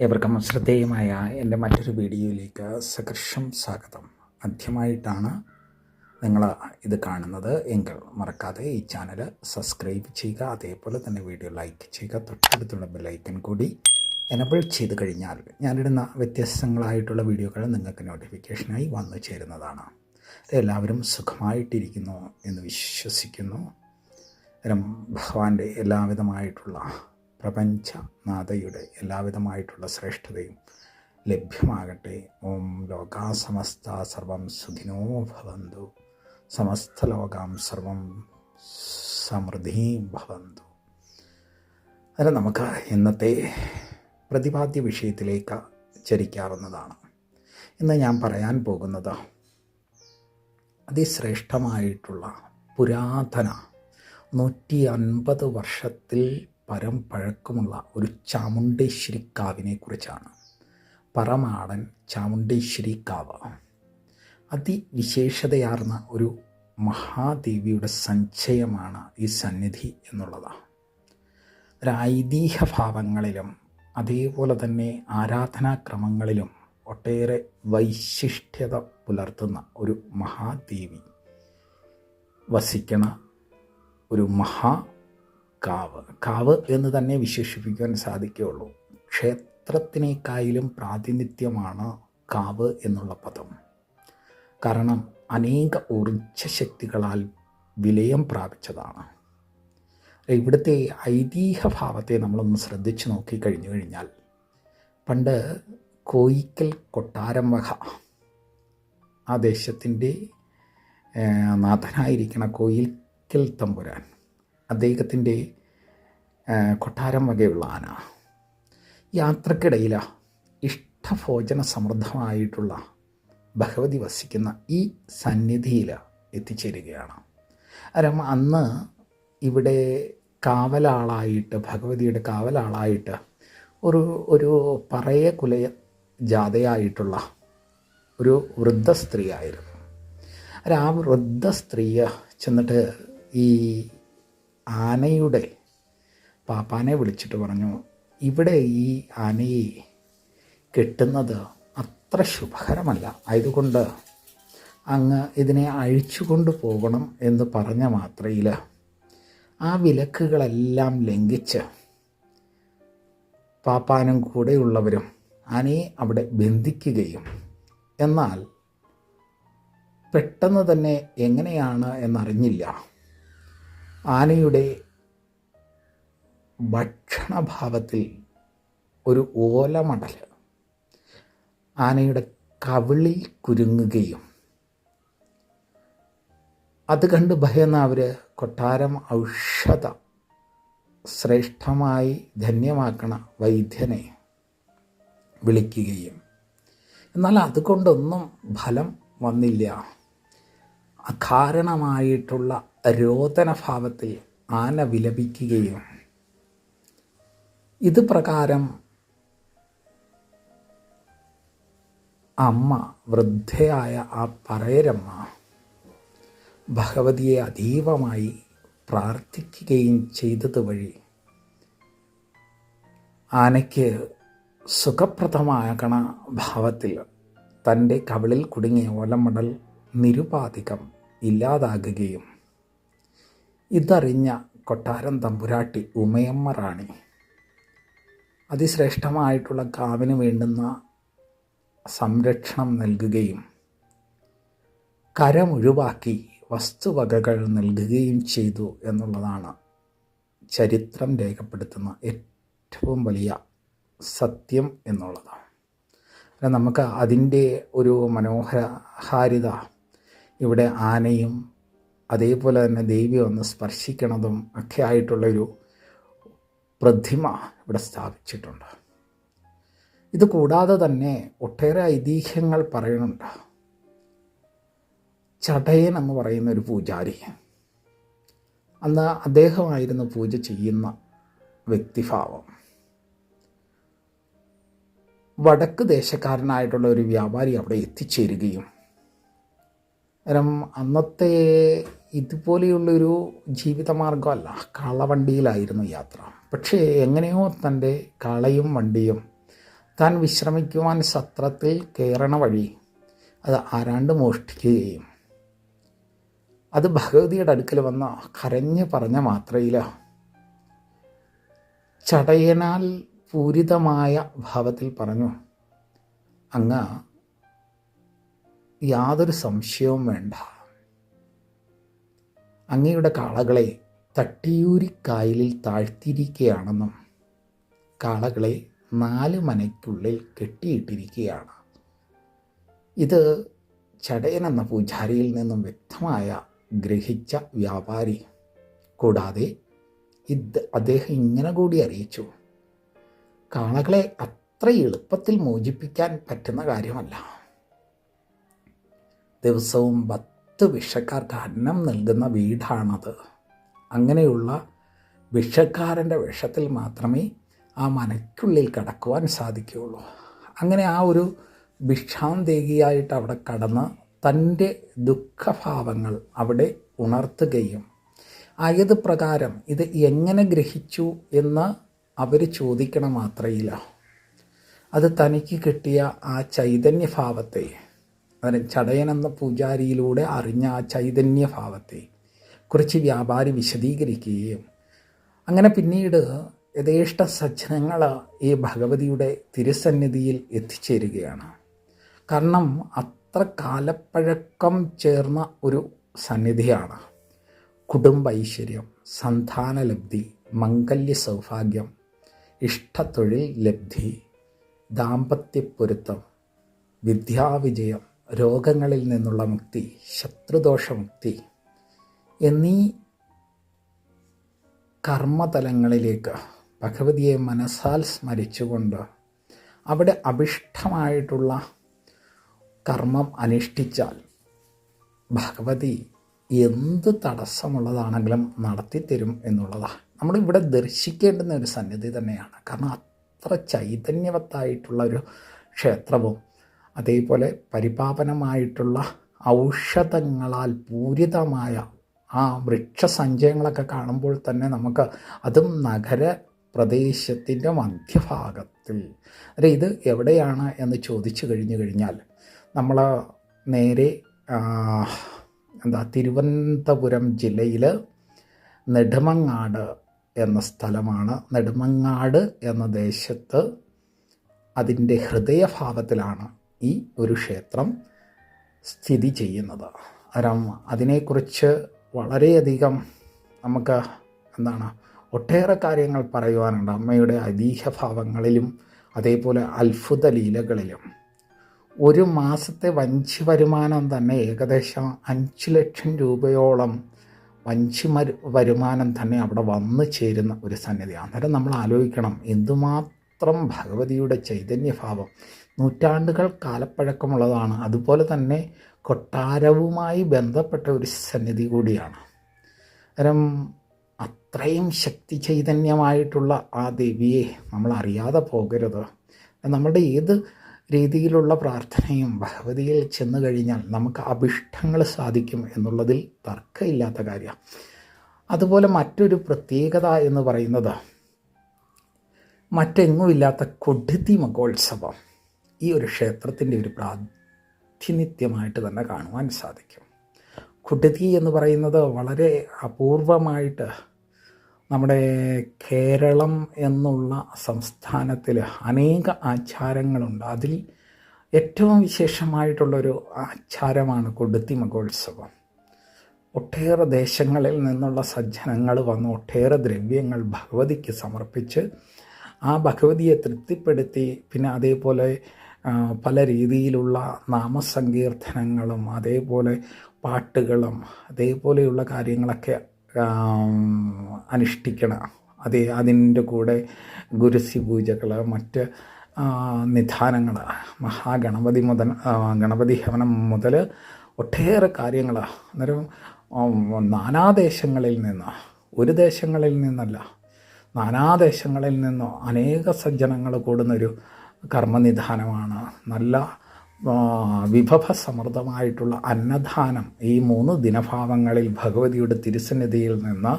ഏവർക്കും ശ്രദ്ധേയമായ എന്റെ മറ്റൊരു വീഡിയോയിലേക്ക് സകർഷം സ്വാഗതം. ആദ്യമായിട്ടാണ് നിങ്ങൾ ഇത് കാണുന്നത് എങ്കിൽ മറക്കാതെ ഈ ചാനൽ സബ്സ്ക്രൈബ് ചെയ്യുക അതേപോലെ തന്നെ വീഡിയോ ലൈക്ക് ചെയ്യുക തൊട്ടടുത്തുള്ള ബെല്ലൈക്കൻ കൂടി എനബിൾ ചെയ്ത് കഴിഞ്ഞാൽ ഞാനിടുന്ന വ്യത്യസ്തങ്ങളായിട്ടുള്ള വീഡിയോകൾ നിങ്ങൾക്ക് നോട്ടിഫിക്കേഷനായി വന്നു ചേരുന്നതാണ്. എല്ലാവരും സുഖമായിട്ടിരിക്കുന്നു എന്ന് വിശ്വസിക്കുന്നു. ഭഗവാന്റെ എല്ലാവിധമായിട്ടുള്ള പ്രപഞ്ചനാഥയുടെ എല്ലാവിധമായിട്ടുള്ള ശ്രേഷ്ഠതയും ലഭ്യമാകട്ടെ. ഓം ലോകാസമസ്ത സർവം സുഖിനോ ഭവന്തു. സമസ്ത ലോകാം സർവം സമൃദ്ധിയും ഭവന്തു. അതിൽ നമുക്ക് ഇന്നത്തെ പ്രതിപാദ്യ വിഷയത്തിലേക്ക് ചരിക്കാവുന്നതാണ്. ഇന്ന് ഞാൻ പറയാൻ പോകുന്നത് അതിശ്രേഷ്ഠമായിട്ടുള്ള പുരാതന നൂറ്റി അൻപത് വർഷത്തിൽ പരം പഴക്കമുള്ള ഒരു ചാമുണ്ടേശ്വരി കാവിനെ കുറിച്ചാണ്. പറമാടൻ ചാമുണ്ടേശ്വരി കാവ്. അതിവിശേഷതയാർന്ന ഒരു മഹാദേവിയുടെ സഞ്ചയമാണ് ഈ സന്നിധി എന്നുള്ളതാണ് ഒരു ഐതിഹ്യ ഭാവങ്ങളിലും അതേപോലെ തന്നെ ആരാധനാക്രമങ്ങളിലും ഒട്ടേറെ വൈശിഷ്ട്യത പുലർത്തുന്ന ഒരു മഹാദേവി വസിക്കണ ഒരു മഹാ കാവ്. കാവ് എന്ന് തന്നെ വിശേഷിപ്പിക്കാൻ സാധിക്കുകയുള്ളൂ. ക്ഷേത്രത്തിനേക്കായാലും പ്രാതിനിധ്യമാണ് കാവ് എന്നുള്ള പദം. കാരണം അനേക ഊർജശക്തികളാൽ വിലയം പ്രാപിച്ചതാണ്. ഇവിടുത്തെ ഐതിഹ്യഭാവത്തെ നമ്മളൊന്ന് ശ്രദ്ധിച്ച് നോക്കി കഴിഞ്ഞു കഴിഞ്ഞാൽ പണ്ട് കോയിക്കൽ കൊട്ടാരം വക ആ ദേശത്തിന്റെ നാഥനായിരിക്കണ കോയിക്കൽ തമ്പുരാൻ അദ്ദേഹത്തിന്റെ കൊട്ടാരം വകയുള്ള ആന. യാത്രക്കിടയിൽ ഇഷ്ടഭോജന സമൃദ്ധമായിട്ടുള്ള ഭഗവതി വസിക്കുന്ന ഈ സന്നിധിയിൽ എത്തിച്ചേരുകയാണ്. അരം അന്ന് ഇവിടെ കാവലാളായിട്ട് ഭഗവതിയുടെ കാവലാളായിട്ട് ഒരു ഒരു പറയ കുലയ ജാതയായിട്ടുള്ള ഒരു വൃദ്ധ സ്ത്രീയായിരുന്നു ആ വൃദ്ധ സ്ത്രീയെ ചെന്നിട്ട് ഈ ആനയുടെ പാപ്പാനെ വിളിച്ചിട്ട് പറഞ്ഞു ഇവിടെ ഈ ആനയെ കെട്ടുന്നത് അത്ര ശുഭകരമല്ല. ആയതുകൊണ്ട് അങ്ങ് ഇതിനെ അഴിച്ചുകൊണ്ട് പോകണം എന്ന് പറഞ്ഞ മാത്രയിൽ ആ വിലക്കുകളെല്ലാം ലംഘിച്ച് പാപ്പാനും കൂടെയുള്ളവരും ആനയെ അവിടെ ബന്ധിക്കുകയും. എന്നാൽ പെട്ടെന്ന് തന്നെ എങ്ങനെയാണ് എന്നറിഞ്ഞില്ല. ആനയുടെ ഭക്ഷണഭാവത്തിൽ ഒരു ഓലമടൽ. ആനയുടെ കവിളിൽ കുരുങ്ങുകയും. അത് കണ്ട് ഭയന്ന അവർ കൊട്ടാരം ഔഷധ ശ്രേഷ്ഠമായി ധന്യമാക്കണ വൈദ്യനെ വിളിക്കുകയും. എന്നാൽ അതുകൊണ്ടൊന്നും ഫലം വന്നില്ല. അകാരണമായിട്ടുള്ള രോദനഭാവത്തിൽ ആന വിലപിക്കുകയും ഇത് പ്രകാരം അമ്മ വൃദ്ധയായ ആ പറയരമ്മ ഭഗവതിയെ അതീവമായി പ്രാർത്ഥിക്കുകയും ചെയ്തത് വഴി ആനയ്ക്ക് സുഖപ്രദമാകണ ഭാവത്തിൽ തന്റെ കവിളിൽ കുടുങ്ങിയ ഓലമടൽ നിരുപാധികം ഇല്ലാതാകുകയും ഇതറിഞ്ഞ കൊട്ടാരം തമ്പുരാട്ടി ഉമയമ്മ റാണി അതിശ്രേഷ്ഠമായിട്ടുള്ള കാവിന് വേണ്ടുന്ന സംരക്ഷണം നൽകുകയും കരമൊഴിവാക്കി വസ്തുവകകൾ നൽകുകയും ചെയ്തു എന്നുള്ളതാണ് ചരിത്രം രേഖപ്പെടുത്തുന്ന ഏറ്റവും വലിയ സത്യം എന്നുള്ളതാണ്. നമുക്ക് അതിന്റെ ഒരു മനോഹരഹാരിത ഇവിടെ ആനയും അതേപോലെ തന്നെ ദേവി ഒന്ന് സ്പർശിക്കണതും ഒക്കെ ആയിട്ടുള്ളൊരു പ്രതിമ ഇവിടെ സ്ഥാപിച്ചിട്ടുണ്ട്. ഇത് കൂടാതെ തന്നെ ഒട്ടേറെ ഐതിഹ്യങ്ങൾ പറയുന്നുണ്ട്. ചടയൻ എന്ന് പറയുന്ന ഒരു പൂജാരി. അന്ന് അദ്ദേഹമായിരുന്നു പൂജ ചെയ്യുന്ന വ്യക്തിഭാവം വടക്ക് ദേശക്കാരനായിട്ടുള്ള ഒരു വ്യാപാരി അവിടെ എത്തിച്ചേരുകയും. അന്നത്തെ ഇതുപോലെയുള്ളൊരു ജീവിതമാർഗമല്ല കാളവണ്ടിയിലായിരുന്നു യാത്ര. പക്ഷേ എങ്ങനെയോ തന്റെ കാളയും വണ്ടിയും താൻ വിശ്രമിക്കുവാൻ സത്രത്തിൽ കയറണ വഴി അത് ആരാണ്ട് മോഷ്ടിക്കുകയും അത് ഭഗവതിയുടെ അടുക്കൽ വന്ന കരഞ്ഞു പറഞ്ഞ മാത്രയിൽ ചടയനാൽ പൂരിതമായ ഭാവത്തിൽ പറഞ്ഞു അങ്ങ് യാതൊരു സംശയവും വേണ്ട. അങ്ങയുടെ കാളകളെ തട്ടിയൂരിക്കായലിൽ താഴ്ത്തിയിരിക്കുകയാണെന്നും കാളകളെ നാല് മനയ്ക്കുള്ളിൽ കെട്ടിയിട്ടിരിക്കുകയാണ് ഇത് ചടയൻ എന്ന പൂജാരിയിൽ നിന്നും വ്യക്തമായ ഗ്രഹിച്ച വ്യാപാരി. കൂടാതെ ഇത് അദ്ദേഹം ഇങ്ങനെ കൂടി അറിയിച്ചു. കാളകളെ അത്ര എളുപ്പത്തിൽ മോചിപ്പിക്കാൻ പറ്റുന്ന കാര്യമല്ല. ദിവസവും പത്ത് വിഷക്കാർക്ക് അന്നം നൽകുന്ന വീടാണത്. അങ്ങനെയുള്ള വിഷക്കാരന്റെ വിഷത്തിൽ മാത്രമേ ആ മനയ്ക്കുള്ളിൽ കടക്കുവാൻ സാധിക്കുകയുള്ളൂ. അങ്ങനെ ആ ഒരു ഭിക്ഷാന്തേകിയായിട്ട് അവിടെ കടന്ന് തന്റെ ദുഃഖഭാവങ്ങൾ അവിടെ ഉണർത്തുകയും ആയത് പ്രകാരം ഇത് എങ്ങനെ ഗ്രഹിച്ചു എന്ന് അവർ ചോദിക്കണം മാത്രയില്ല. അത് തനിക്ക് കിട്ടിയ ആ ചൈതന്യഭാവത്തെ അതിന് ചടയൻ എന്ന പൂജാരിയിലൂടെ അറിഞ്ഞ ആ ചൈതന്യഭാവത്തെ കുറിച്ച് വ്യാപാരി വിശദീകരിക്കുകയും അങ്ങനെ പിന്നീട് യഥേഷ്ട സജ്ജനങ്ങൾ ഈ ഭഗവതിയുടെ തിരുസന്നിധിയിൽ എത്തിച്ചേരുകയാണ്. കാരണം അത്ര കാലപ്പഴക്കം ചേർന്ന ഒരു സന്നിധിയാണ്. കുടുംബ ഐശ്വര്യം സന്താനലബ്ധി മംഗല്യ സൗഭാഗ്യം ഇഷ്ടത്തൊഴിൽ ലബ്ധി ദാമ്പത്യപ്പൊരുത്തം വിദ്യാവിജയം രോഗങ്ങളിൽ നിന്നുള്ള മുക്തി ശത്രുദോഷമുക്തി എന്നീ കർമ്മതലങ്ങളിലേക്ക് ഭഗവതിയെ മനസ്സാൽ സ്മരിച്ചുകൊണ്ട് അവിടെ അഭിഷ്ടമായിട്ടുള്ള കർമ്മം അനുഷ്ഠിച്ചാൽ ഭഗവതി എന്ത് തടസ്സമുള്ളതാണെങ്കിലും നടത്തിത്തരും എന്നുള്ളതാണ് നമ്മളിവിടെ ദർശിക്കേണ്ടുന്ന ഒരു സന്നിധി തന്നെയാണ്. കാരണം അത്ര ചൈതന്യവത്തായിട്ടുള്ള ഒരു ക്ഷേത്രവും അതേപോലെ പരിപാവനമായിട്ടുള്ള ഔഷധങ്ങളാൽ പൂരിതമായ ആ വൃക്ഷസഞ്ചയങ്ങളൊക്കെ കാണുമ്പോൾ തന്നെ നമുക്ക് അതും നഗര പ്രദേശത്തിന്റെ മധ്യഭാഗത്തിൽ. അല്ലെ ഇത് എവിടെയാണ് എന്ന് ചോദിച്ചു കഴിഞ്ഞു കഴിഞ്ഞാൽ നമ്മൾ നേരെ എന്താ തിരുവനന്തപുരം ജില്ലയിൽ നെടുമങ്ങാട് എന്ന സ്ഥലമാണ്. നെടുമങ്ങാട് എന്ന ദേശത്ത് അതിന്റെ ഹൃദയഭാവത്തിലാണ് ഈ ഒരു ക്ഷേത്രം സ്ഥിതി ചെയ്യുന്നത്. അരം അതിനെക്കുറിച്ച് വളരെയധികം നമുക്ക് എന്താണ് ഒട്ടേറെ കാര്യങ്ങൾ പറയുവാനുണ്ട്. അമ്മയുടെ ഐതിഹ്യഭാവങ്ങളിലും അതേപോലെ അത്ഭുത ലീലകളിലും. ഒരു മാസത്തെ വഞ്ചി വരുമാനം തന്നെ ഏകദേശം അഞ്ച് ലക്ഷം രൂപയോളം വഞ്ചി വരുമാനം തന്നെ അവിടെ വന്നു ചേരുന്ന ഒരു സന്നിധിയാണ്. അന്നേരം നമ്മൾ ആലോചിക്കണം എന്തുമാത്രം ഭഗവതിയുടെ ചൈതന്യഭാവം നൂറ്റാണ്ടുകൾ കാലപ്പഴക്കമുള്ളതാണ്. അതുപോലെ തന്നെ കൊട്ടാരവുമായി ബന്ധപ്പെട്ട ഒരു സന്നിധി കൂടിയാണ്. അന്നേരം അത്രയും ശക്തി ചൈതന്യമായിട്ടുള്ള ആ ദേവിയെ നമ്മൾ അറിയാതെ പോകരുത്. നമ്മളുടെ ഏത് രീതിയിലുള്ള പ്രാർത്ഥനയും ഭഗവതിയിൽ ചെന്ന് കഴിഞ്ഞാൽ നമുക്ക് അഭിഷ്ടങ്ങൾ സാധിക്കും എന്നുള്ളതിൽ തർക്കമില്ലാത്ത കാര്യമാണ് അതുപോലെ മറ്റൊരു പ്രത്യേകത എന്ന് പറയുന്നത് മറ്റെങ്ങുമില്ലാത്ത കൊടുത്തി മഹോത്സവം. ഈ ഒരു ക്ഷേത്രത്തിന്റെ ഒരു പ്രാതിനിധ്യമായിട്ട് തന്നെ കാണുവാൻ സാധിക്കും. കുടുതി എന്ന് പറയുന്നത് വളരെ അപൂർവമായിട്ട് നമ്മുടെ കേരളം എന്നുള്ള സംസ്ഥാനത്തിൽ അനേക ആചാരങ്ങളുണ്ട്. അതിൽ ഏറ്റവും വിശേഷമായിട്ടുള്ളൊരു ആചാരമാണ് കൊടുത്തി മഹോത്സവം. ഒട്ടേറെ ദേശങ്ങളിൽ നിന്നുള്ള സജ്ജനങ്ങൾ വന്ന് ഒട്ടേറെ ദ്രവ്യങ്ങൾ ഭഗവതിക്ക് സമർപ്പിച്ച് ആ ഭഗവതിയെ തൃപ്തിപ്പെടുത്തി പിന്നെ അതേപോലെ പല രീതിയിലുള്ള നാമസങ്കീർത്തനങ്ങളും അതേപോലെ പാട്ടുകളും അതേപോലെയുള്ള കാര്യങ്ങളൊക്കെ അനുഷ്ഠിക്കണം. അതേ അതിന്റെ കൂടെ ഗുരുസി പൂജകൾ മറ്റ് നിധാനങ്ങൾ മഹാഗണപതി മുതൽ ഗണപതി ഹവനം മുതൽ ഒട്ടേറെ കാര്യങ്ങൾ. അന്നേരം നാനാദേശങ്ങളിൽ നിന്ന് ഒരു ദേശങ്ങളിൽ നിന്നല്ല നാനാദേശങ്ങളിൽ നിന്നോ അനേക സജ്ജനങ്ങൾ കൂടുന്നൊരു കർമ്മനിധാനമാണ്. നല്ല വിഭവസമൃദ്ധമായിട്ടുള്ള അന്നദാനം ഈ മൂന്ന് ദിനഭാവങ്ങളിൽ ഭഗവതിയുടെ തിരുസന്നിധിയിൽ നിന്ന്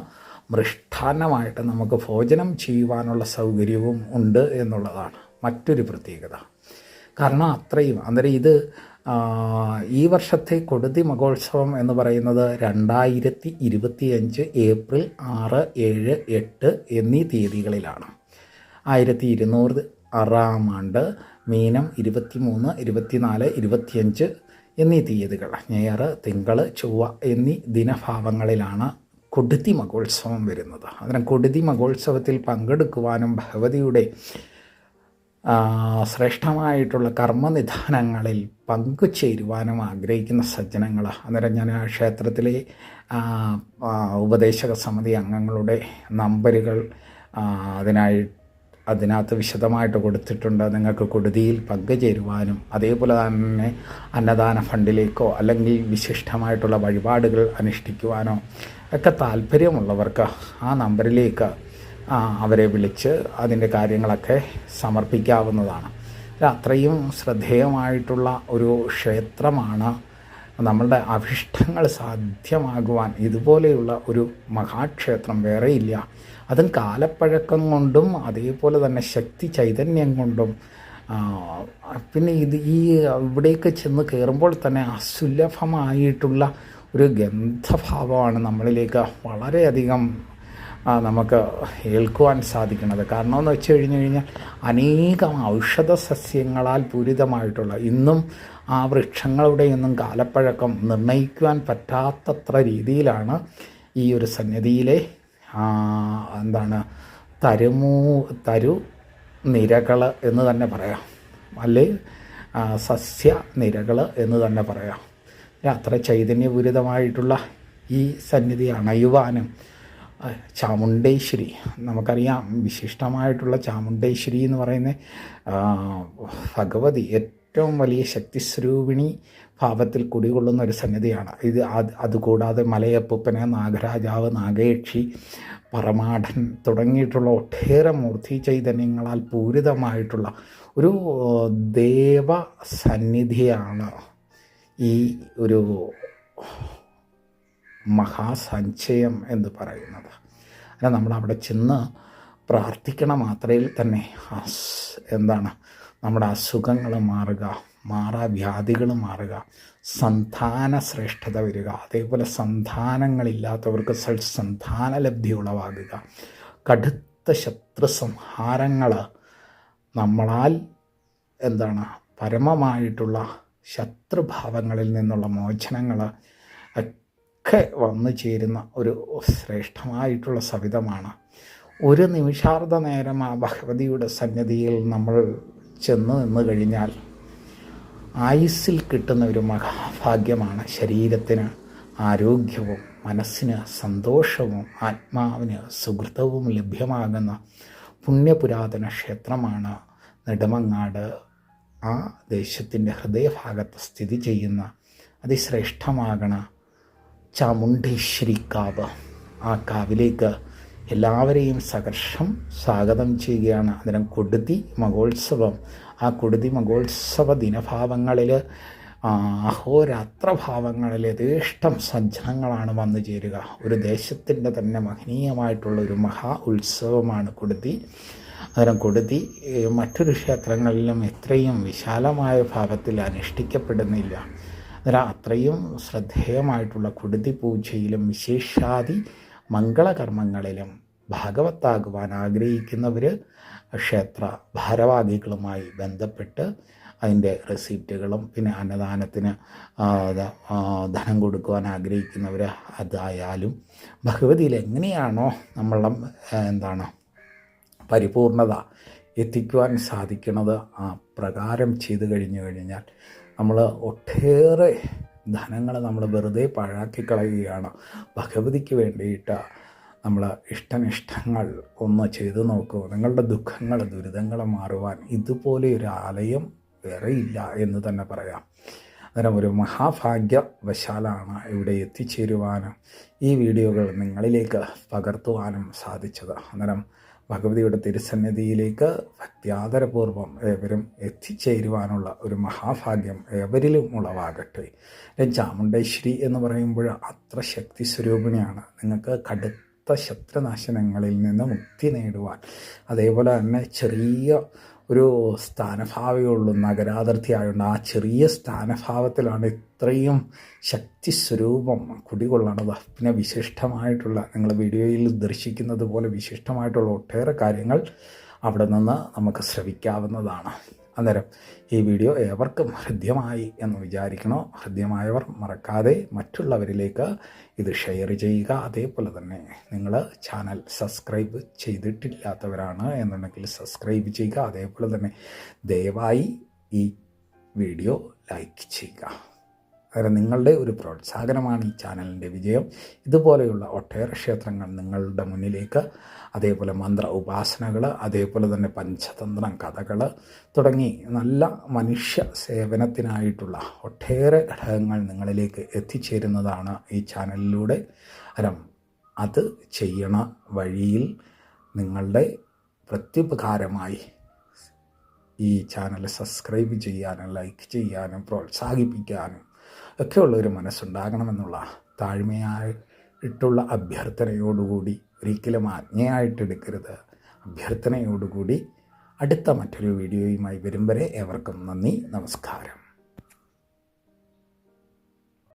മൃഷ്ടാന്നമായിട്ട് നമുക്ക് ഭോജനം ചെയ്യുവാനുള്ള സൗകര്യവും ഉണ്ട് എന്നുള്ളതാണ്. മറ്റൊരു പ്രത്യേകത. കാരണം അത്രയും അന്നേരം ഇത് ഈ വർഷത്തെ കൊടുതി മഹോത്സവം എന്ന് പറയുന്നത് രണ്ടായിരത്തി ഇരുപത്തിയഞ്ച് ഏപ്രിൽ ആറ് ഏഴ് എട്ട് എന്നീ തീയതികളിലാണ്. ആയിരത്തി ഇരുന്നൂറ് ആറാം ആണ്ട് മീനം ഇരുപത്തി മൂന്ന് ഇരുപത്തിനാല് ഇരുപത്തിയഞ്ച് എന്നീ തീയതികൾ. ഞായർ തിങ്കൾ ചൊവ്വ എന്നീ ദിനഭാവങ്ങളിലാണ് കൊടുതി മഹോത്സവം വരുന്നത്. അതിന് കൊടുതി മഹോത്സവത്തിൽ പങ്കെടുക്കുവാനും ഭഗവതിയുടെ ശ്രേഷ്ഠമായിട്ടുള്ള കർമ്മനിധാനങ്ങളിൽ പങ്കുചേരുവാനും ആഗ്രഹിക്കുന്ന സജ്ജനങ്ങൾ. അന്നേരം ഞാൻ ക്ഷേത്രത്തിലെ ഉപദേശക സമിതി അംഗങ്ങളുടെ നമ്പറുകൾ അതിനായി അതിനകത്ത് വിശദമായിട്ട് കൊടുത്തിട്ടുണ്ട്. നിങ്ങൾക്ക് കൊടുതിയിൽ പങ്കുചേരുവാനും അതേപോലെ തന്നെ അന്നദാന ഫണ്ടിലേക്കോ അല്ലെങ്കിൽ വിശിഷ്ടമായിട്ടുള്ള വഴിപാടുകൾ അനുഷ്ഠിക്കുവാനോ ഒക്കെ താല്പര്യമുള്ളവർക്ക് ആ നമ്പറിലേക്ക് അവരെ വിളിച്ച് അതിന്റെ കാര്യങ്ങളൊക്കെ സമർപ്പിക്കാവുന്നതാണ്. അത്രയും ശ്രദ്ധേയമായിട്ടുള്ള ഒരു ക്ഷേത്രമാണ് നമ്മളുടെ അഭിഷ്ടങ്ങൾ സാധ്യമാകുവാൻ ഇതുപോലെയുള്ള ഒരു മഹാക്ഷേത്രം വേറെയില്ല. അതും കാലപ്പഴക്കം കൊണ്ടും അതേപോലെ തന്നെ ശക്തി ചൈതന്യം കൊണ്ടും പിന്നെ ഇത് ഈ ഇവിടേക്ക് ചെന്ന് കയറുമ്പോൾ തന്നെ അസുലഭമായിട്ടുള്ള ഒരു ഗന്ധഭാവമാണ് നമ്മളിലേക്ക് വളരെയധികം നമുക്ക് ഏൽക്കുവാൻ സാധിക്കുന്നത്. കാരണമെന്ന് വെച്ച് കഴിഞ്ഞ് കഴിഞ്ഞാൽ അനേകം ഔഷധ സസ്യങ്ങളാൽ പൂരിതമായിട്ടുള്ള ഇന്നും ആ വൃക്ഷങ്ങളുടെയൊന്നും കാലപ്പഴക്കം നിർണയിക്കുവാൻ പറ്റാത്തത്ര രീതിയിലാണ് ഈ ഒരു സന്നിധിയിലെ എന്താണ് തരുമൂ തരു നിരകൾ എന്ന് തന്നെ പറയാം. അല്ലെ സസ്യ നിരകൾ എന്ന് തന്നെ പറയാം. അത്ര ചൈതന്യപൂരിതമായിട്ടുള്ള ഈ സന്നിധി അണയുവാനും ചാമുണ്ടേശ്വരി. നമുക്കറിയാം വിശിഷ്ടമായിട്ടുള്ള ചാമുണ്ടേശ്വരി എന്ന് പറയുന്ന ഭഗവതി ഏറ്റവും വലിയ ശക്തിസ്വരൂപിണി ഭാവത്തിൽ കുടികൊള്ളുന്ന ഒരു സന്നിധിയാണ്. ഇത് അത് അതുകൂടാതെ മലയപ്പൂപ്പന് നാഗരാജാവ് നാഗേക്ഷി പരമാഠൻ തുടങ്ങിയിട്ടുള്ള ഒട്ടേറെ മൂർത്തി ചൈതന്യങ്ങളാൽ പൂരിതമായിട്ടുള്ള ഒരു ദേവ സന്നിധിയാണ് ഈ ഒരു മഹാസഞ്ചയം എന്ന് പറയുന്നത്. അല്ല നമ്മൾ അവിടെ ചെന്ന് പ്രാർത്ഥിക്കണ മാത്രയിൽ തന്നെ എന്താണ്? നമ്മുടെ അസുഖങ്ങൾ മാറുക മാറാ മാറാവ്യാധികൾ മാറുക സന്താന ശ്രേഷ്ഠത വരിക അതേപോലെ സന്താനങ്ങളില്ലാത്തവർക്ക് സൽസന്താന ലബ്ധി ഉളവാകുക. കടുത്ത ശത്രു സംഹാരങ്ങൾ നമ്മളാൽ എന്താണ്? പരമമായിട്ടുള്ള ശത്രുഭാവങ്ങളിൽ നിന്നുള്ള മോചനങ്ങൾ ഒക്കെ വന്നു ചേരുന്ന ഒരു ശ്രേഷ്ഠമായിട്ടുള്ള സവിധമാണ്. ഒരു നിമിഷാർദ്ധ നേരം ആ ഭഗവതിയുടെ സന്നിധിയിൽ നമ്മൾ ചെന്ന് നിന്ന് കഴിഞ്ഞാൽ ആയുസ്സിൽ കിട്ടുന്ന ഒരു മഹാഭാഗ്യമാണ് ശരീരത്തിന് ആരോഗ്യവും മനസ്സിന് സന്തോഷവും ആത്മാവിന് സുഹൃതവും ലഭ്യമാകുന്ന പുണ്യപുരാതന ക്ഷേത്രമാണ് നെടുമങ്ങാട്. ആ ദേശത്തിന്റെ ഹൃദയഭാഗത്ത് സ്ഥിതി ചെയ്യുന്ന അതിശ്രേഷ്ഠമാകണ ചാമുണ്ടേശ്വരി കാവ് ആ കാവിലേക്ക് എല്ലാവരെയും സകർഷം സ്വാഗതം ചെയ്യുകയാണ്. അന്നേരം കൊടുതി മഹോത്സവം. ആ കൊടുതി മഹോത്സവ ദിനഭാവങ്ങളിൽ അഹോരാത്രഭാവങ്ങളിൽ യഥേഷ്ടം സജ്ജനങ്ങളാണ് വന്നു ചേരുക. ഒരു ദേശത്തിന്റെ തന്നെ മഹനീയമായിട്ടുള്ള ഒരു മഹാ ഉത്സവമാണ് കൊടുതി. അന്നേരം കൊടുതി ഏഹ്, മറ്റൊരു ക്ഷേത്രങ്ങളിലും ഇത്രയും വിശാലമായ ഭാവത്തിൽ അനുഷ്ഠിക്കപ്പെടുന്നില്ല. അന്നേരം അത്രയും ശ്രദ്ധേയമായിട്ടുള്ള കൊടുതി പൂജയിലും വിശേഷാദി മംഗളകർമ്മങ്ങളിലും ഭാഗവത്താകുവാൻ ആഗ്രഹിക്കുന്നവർ ക്ഷേത്ര ഭാരവാഹികളുമായി ബന്ധപ്പെട്ട് അതിന്റെ റെസിപ്റ്റുകളും പിന്നെ അന്നദാനത്തിന് ധനം കൊടുക്കുവാൻ ആഗ്രഹിക്കുന്നവർ അതായാലും ഭഗവതിയിൽ എങ്ങനെയാണോ നമ്മളുടെ എന്താണ് പരിപൂർണത എത്തിക്കുവാൻ സാധിക്കുന്നത് ആ പ്രകാരം ചെയ്തു കഴിഞ്ഞു കഴിഞ്ഞാൽ നമ്മൾ ഒട്ടേറെ ധനങ്ങൾ നമ്മൾ വെറുതെ പാഴാക്കി കളയുകയാണ്. ഭഗവതിക്ക് വേണ്ടിയിട്ട് നമ്മൾ ഇഷ്ടനിഷ്ടങ്ങൾ ഒന്ന് ചെയ്തു നോക്കൂ. നിങ്ങളുടെ ദുഃഖങ്ങൾ ദുരിതങ്ങൾ മാറുവാൻ ഇതുപോലെ ഒരു ആലയം വേറെയില്ല എന്ന് തന്നെ പറയാം. അന്നേരം ഒരു മഹാഭാഗ്യവശാലാണ് ഇവിടെ എത്തിച്ചേരുവാനും ഈ വീഡിയോകൾ നിങ്ങളിലേക്ക് പകർത്തുവാനും സാധിച്ചത്. അന്നേരം ഭഗവതിയുടെ തിരുസന്നിധിയിലേക്ക് ഭക്തിയാദരപൂർവം ഏവരും എത്തിച്ചേരുവാനുള്ള ഒരു മഹാഭാഗ്യം ഏവരിലും ഉളവാകട്ടെ. ചാമുണ്ടേശ്വരി എന്ന് പറയുമ്പോൾ അത്ര ശക്തി സ്വരൂപിണിയാണ്. നിങ്ങൾക്ക് കടുത്ത ശത്രുനാശനങ്ങളിൽ നിന്ന് മുക്തി നേടുവാൻ. അതേപോലെ തന്നെ ചെറിയ ഒരു സ്ഥാനഭാവയുള്ളൂ നഗരാതിർത്തിയായതുകൊണ്ട് ആ ചെറിയ സ്ഥാനഭാവത്തിലാണ് ഇത്രയും ശക്തി സ്വരൂപം കുടികൊള്ളണത്. പിന്നെ വിശിഷ്ടമായിട്ടുള്ള നിങ്ങൾ വീഡിയോയിൽ ദർശിക്കുന്നത് പോലെ വിശിഷ്ടമായിട്ടുള്ള ഒട്ടേറെ കാര്യങ്ങൾ അവിടെ നിന്ന് നമുക്ക് ശ്രവിക്കാവുന്നതാണ്. അന്നേരം ഈ വീഡിയോ ഏവർക്കും ഹൃദ്യമായി എന്ന് വിചാരിക്കണോ? ഹൃദ്യമായവർ മറക്കാതെ മറ്റുള്ളവരിലേക്ക് ഇത് ഷെയർ ചെയ്യുക. അതേപോലെ തന്നെ നിങ്ങൾ ചാനൽ സബ്സ്ക്രൈബ് ചെയ്തിട്ടില്ലാത്തവരാണ് എന്നുണ്ടെങ്കിൽ സബ്സ്ക്രൈബ് ചെയ്യുക. അതേപോലെ തന്നെ ദയവായി ഈ വീഡിയോ ലൈക്ക് ചെയ്യുക. കാരണം നിങ്ങളുടെ ഒരു പ്രോത്സാഹനമാണ് ഈ ചാനലിന്റെ വിജയം. ഇതുപോലെയുള്ള ഒട്ടേറെ ക്ഷേത്രങ്ങൾ നിങ്ങളുടെ മുന്നിലേക്ക് അതേപോലെ മന്ത്ര ഉപാസനകൾ അതേപോലെ തന്നെ പഞ്ചതന്ത്രം കഥകൾ തുടങ്ങി നല്ല മനുഷ്യ സേവനത്തിനായിട്ടുള്ള ഒട്ടേറെ ഘടകങ്ങൾ നിങ്ങളിലേക്ക് എത്തിച്ചേരുന്നതാണ് ഈ ചാനലിലൂടെ. അരം അത് ചെയ്യണ വഴിയിൽ നിങ്ങളുടെ പ്രത്യുപകാരമായി ഈ ചാനൽ സബ്സ്ക്രൈബ് ചെയ്യാനും ലൈക്ക് ചെയ്യാനും പ്രോത്സാഹിപ്പിക്കാനും ഒക്കെയുള്ള ഒരു മനസ്സുണ്ടാകണമെന്നുള്ള താഴ്മയായിട്ടുള്ള അഭ്യർത്ഥനയോടുകൂടി ഒരിക്കലും ആജ്ഞയായിട്ടെടുക്കരുത്. അഭ്യർത്ഥനയോടുകൂടി അടുത്ത മറ്റൊരു വീഡിയോയുമായി വരും വരെ ഏവർക്കും നന്ദി നമസ്കാരം.